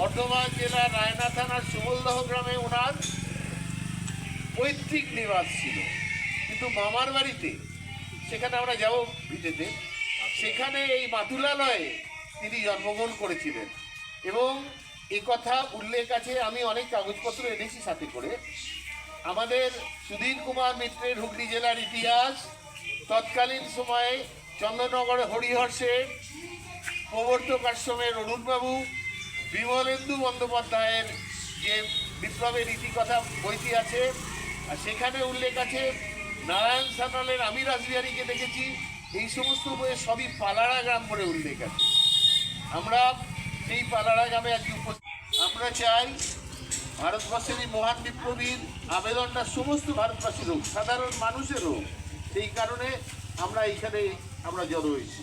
বর্ধমান জেলার রায়না থানার সুবলদহ গ্রামে ওনার পৈতৃক নিবাস ছিল। কিন্তু মামার বাড়িতে, সেখানে আমরা যাব ভিটেতে, সেখানে এই মাতুলালয়ে তিনি জন্মগ্রহণ করেছিলেন। এবং এই কথা উল্লেখ আছে, আমি অনেক কাগজপত্র এনেছি সাথে করে। আমাদের সুধীর কুমার মিত্রের হুগলি জেলার ইতিহাস, তৎকালীন সময়ে চন্দ্রনগরে হরিহর শেঠ প্রবর্তক আশ্রমের অরুণবাবু বিমলেন্দু বন্দ্যোপাধ্যায়ের যে বিপ্লবের ইতিকথা বইটি আছে, আর সেখানে উল্লেখ আছে, নারায়ণ সানালের আমি রাসবিহারীকে দেখেছি এই সমস্ত বইয়ে সবই পালারা গ্রাম বলে উল্লেখ আছে। আমরা সেই পালারা গ্রামে আজকে উপস্থিত। আমরা চাই ভারতবর্ষের এই মহান বিপ্লবীর আবেদনটা সমস্ত ভারতবাসীর হোক, সাধারণ মানুষের হোক। সেই কারণে আমরা এইখানে আমরা জড়ো হয়েছি।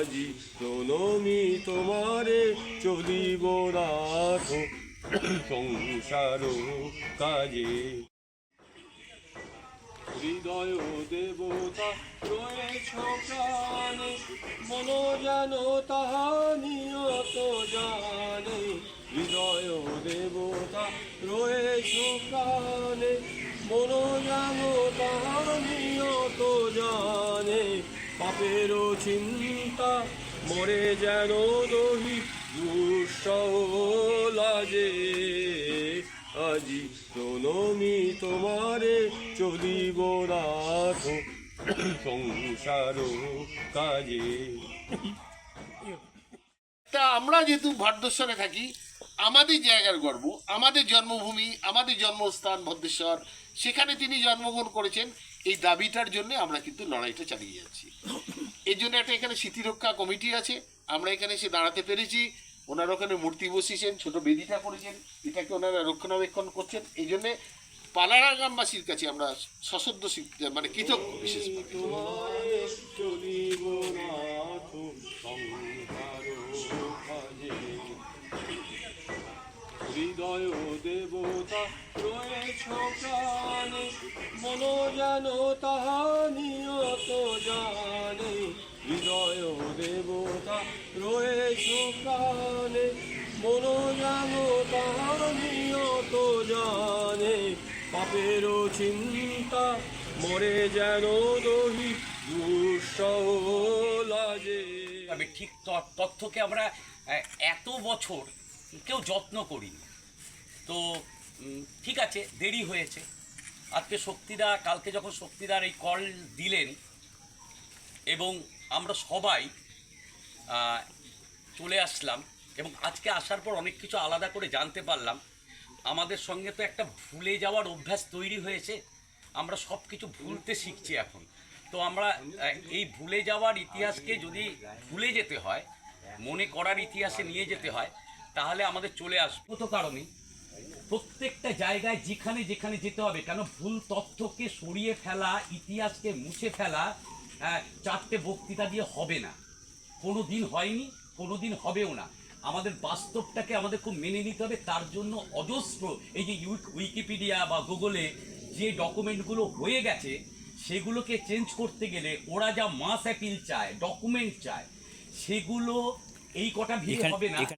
আজি প্রণমি তোমারে চলিব রাখ। সংসার কাজে। হৃদয় দেবতা রয়েছ প্রাণে, মন যেন তাহা নিয়ত জানে। হৃদয় দেবতা রয়েছ প্রাণে, মন যেন তাহা নিয়ত জানে। পাপেরও চিন্তা, মরে যেন দহি, দুঃসহ লাজে আজি প্রণমি তোমারে চলিব রাখ সংসার কাজে। তা আমরা যেহেতু ভারতবর্ষে থাকি, আমাদের জায়গার গর্ব, আমাদের জন্মভূমি, আমাদের জন্মস্থান ভদ্রেশ্বর, সেখানে তিনি জন্মগ্রহণ করেছেন। এই দাবিটার জন্য আমরা কিন্তু লড়াইটা চালিয়ে যাচ্ছি। এর জন্য একটা এখানে স্মৃতিরক্ষা কমিটি আছে। আমরা এখানে এসে দাঁড়াতে পেরেছি। ওনারা ওখানে মূর্তি বসিয়েছেন, ছোট বেদিটা করেছেন। এটাকে ওনারা রক্ষণাবেক্ষণ করছেন। এই জন্যে পালারা গ্রামবাসীর কাছে আমরা সশব্দ মানে কৃতজ্ঞ বিশেষভাবে। রয়েছ প্রাণে যেন তাহা নিয়ত জানে। হৃদয় দেবতা রয়েছ প্রাণে মন যেন তাহা নিয়ত জানে। পাপেরও চিন্তা মরে যেন দহি লাজে আমি ঠিক তথ্যকে আমরা এত বছর কেউ যত্ন করিনি। তো ঠিক আছে দেরি হয়েছে। আজকে শক্তিদা কালকে যখন শক্তিদার এই কল দিলেন এবং আমরা সবাই চলে আসলাম এবং আজকে আসার পর অনেক কিছু আলাদা করে জানতে পারলাম। আমাদের সঙ্গে তো একটা ভুলে যাওয়ার অভ্যাস তৈরি হয়েছে। আমরা সব কিছু ভুলতে শিখছি এখন। তো আমরা এই ভুলে যাওয়ার ইতিহাসকে যদি ভুলে যেতে হয় মনে করার ইতিহাসে নিয়ে যেতে হয় তাহলে আমাদের চলে আসব। তো কারণে প্রত্যেকটা জায়গায় যেখানে যেখানে যেতে হবে। কেন? ভুল তথ্যকে সরিয়ে ফেলা ইতিহাসকে মুছে ফেলা চারটে বক্তৃতা দিয়ে হবে না। কোনো দিন হয়নি কোনো দিন হবেও না। আমাদের বাস্তবটাকে আমাদের খুব মেনে নিতে হবে। তার জন্য অজস্র এই যে উইক- উইকিপিডিয়া বা গুগলে যে ডকুমেন্টগুলো হয়ে গেছে সেগুলোকে চেঞ্জ করতে গেলে ওরা যা মাস অ্যাপিল চায় ডকুমেন্ট চায় সেগুলো এই কটা ভিড় হবে না।